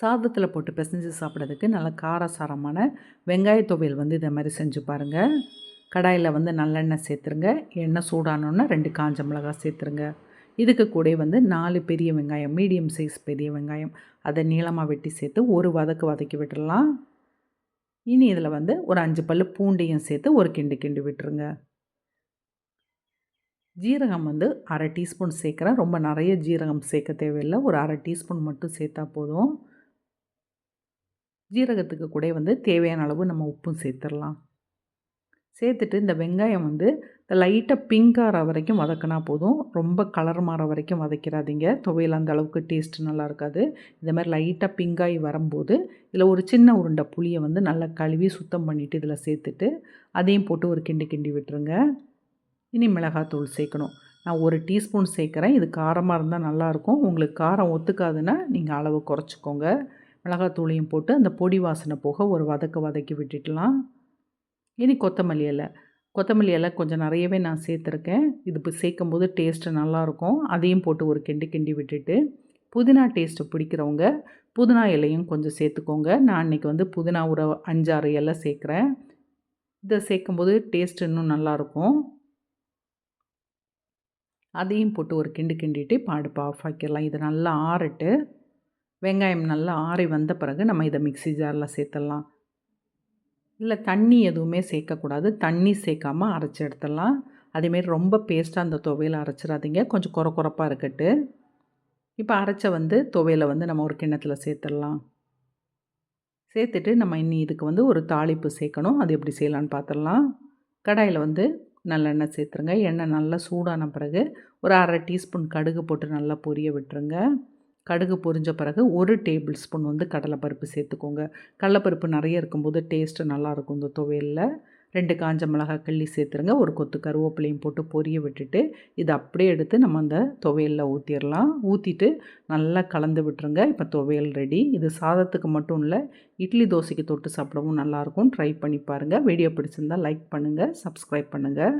சாதத்தில் போட்டு பிசைஞ்சு சாப்பிட்றதுக்கு நல்ல காரசாரமான வெங்காய துவையல் வந்து இதை மாதிரி செஞ்சு பாருங்கள் கடாயில் வந்து நல்லெண்ணெய் சேர்த்துருங்க. எண்ணெய் சூடானோன்னா ரெண்டு காஞ்ச மிளகாய் சேர்த்துருங்க. இதுக்கு கூட வந்து நாலு பெரிய வெங்காயம் மீடியம் சைஸ் பெரிய வெங்காயம் அதை நீளமாக வெட்டி சேர்த்து ஒரு வதக்கு வதக்கி விட்டுடலாம். இனி இதில் வந்து ஒரு அஞ்சு பல் பூண்டையும் சேர்த்து ஒரு கிண்டு கிண்டு விட்டுருங்க. ஜீரகம் வந்து அரை டீஸ்பூன் சேர்க்குறேன். ரொம்ப நிறைய ஜீரகம் சேர்க்க தேவையில்லை. ஒரு அரை டீஸ்பூன் மட்டும் சேர்த்தா போதும். ஜீரகத்துக்கு கூட வந்து தேவையான அளவு நம்ம உப்பும் சேர்த்துடலாம் சேர்த்துட்டு இந்த வெங்காயம் வந்து லைட்டாக பிங்க் ஆகிற வரைக்கும் வதக்கினா போதும். ரொம்ப கலர் மாற வரைக்கும் வதக்கிறாதீங்க துவையில் அந்த அளவுக்கு டேஸ்ட்டு நல்லா இருக்காது. இந்த மாதிரி லைட்டாக பிங்காகி வரும்போது இதில் ஒரு சின்ன உருண்டை புளியை வந்து நல்லா கழுவி சுத்தம் பண்ணிவிட்டு இதில் சேர்த்துட்டு அதையும் போட்டு ஒரு கிண்டி கிண்டி விட்டுருங்க. இனி மிளகாத்தூள் சேர்க்கணும். நான் ஒரு டீஸ்பூன் சேர்க்குறேன். இது காரமாக இருந்தால் நல்லாயிருக்கும் உங்களுக்கு காரம் ஒத்துக்காதுன்னா நீங்கள் அளவு குறைச்சிக்கோங்க. மிளகாத்தூளையும் போட்டு அந்த பொடி வாசனை போக ஒரு வதக்க வதக்கி விட்டுட்டலாம். இனி கொத்தமல்லி இலை. கொத்தமல்லி இலை கொஞ்சம் நிறையவே நான் சேர்த்துருக்கேன். இது இப்போ சேர்க்கும் போது டேஸ்ட்டு நல்லாயிருக்கும். அதையும் போட்டு ஒரு கிண்டி கிண்டி விட்டுட்டு புதினா டேஸ்ட்டு பிடிக்கிறவங்க புதினா இலையும் கொஞ்சம் சேர்த்துக்கோங்க. நான் இன்றைக்கி வந்து புதினா ஒரு அஞ்சாறு இலை சேர்க்குறேன். இதை சேர்க்கும்போது டேஸ்ட் இன்னும் நல்லாயிருக்கும். அதையும் போட்டு ஒரு கிண்டு கிண்டிட்டு பாடுப்பு ஆஃப் ஆக்கிடலாம். இது நல்லா ஆறட்டு வெங்காயம் நல்லா ஆறி வந்த பிறகு நம்ம இதை மிக்சி ஜாரில் சேர்த்துடலாம். இல்லை தண்ணி எதுவுமே சேர்க்கக்கூடாது. தண்ணி சேர்க்காமல் அரைச்சி எடுத்துடலாம். அதேமாரி ரொம்ப பேஸ்ட்டாக அந்த துவையில் அரைச்சிடாதீங்க. கொஞ்சம் குறை குறப்பாக இருக்கட்டு. இப்போ அரைச்ச வந்து துவையில் வந்து நம்ம ஒரு கிண்ணத்தில் சேர்த்துடலாம். சேர்த்துட்டு நம்ம இன்னி இதுக்கு வந்து ஒரு தாளிப்பு சேர்க்கணும். அது எப்படி செய்யலான்னு பார்த்துடலாம். கடாயில் வந்து நல்லெண்ணெய் சேர்த்துருங்க. எண்ணெய் நல்லா சூடான பிறகு ஒரு அரை டீஸ்பூன் கடுகு போட்டு நல்லா பொரிய விட்டுருங்க. கடுகு பொரிஞ்ச பிறகு ஒரு டேபிள் ஸ்பூன் வந்து கடலைப்பருப்பு சேர்த்துக்கோங்க. கடலைப்பருப்பு நிறைய இருக்கும்போது டேஸ்ட்டு நல்லாயிருக்கும் இந்த துவையலில். ரெண்டு காஞ்ச மிளகாய் கிள்ளி சேர்த்துருங்க. ஒரு கொத்து கருவேப்பிலையும் போட்டு பொரிய விட்டுட்டு இதை அப்படியே எடுத்து நம்ம அந்த துவையலில் ஊற்றிடலாம் ஊற்றிட்டு நல்லா கலந்து விட்டுருங்க. இப்போ துவையல் ரெடி. இது சாதத்துக்கு மட்டும் இல்லை இட்லி தோசைக்கு தொட்டு சாப்பிடவும் நல்லாயிருக்கும். ட்ரை பண்ணி பாருங்கள் வீடியோ பிடிச்சிருந்தால் லைக் பண்ணுங்கள் சப்ஸ்கிரைப் பண்ணுங்கள்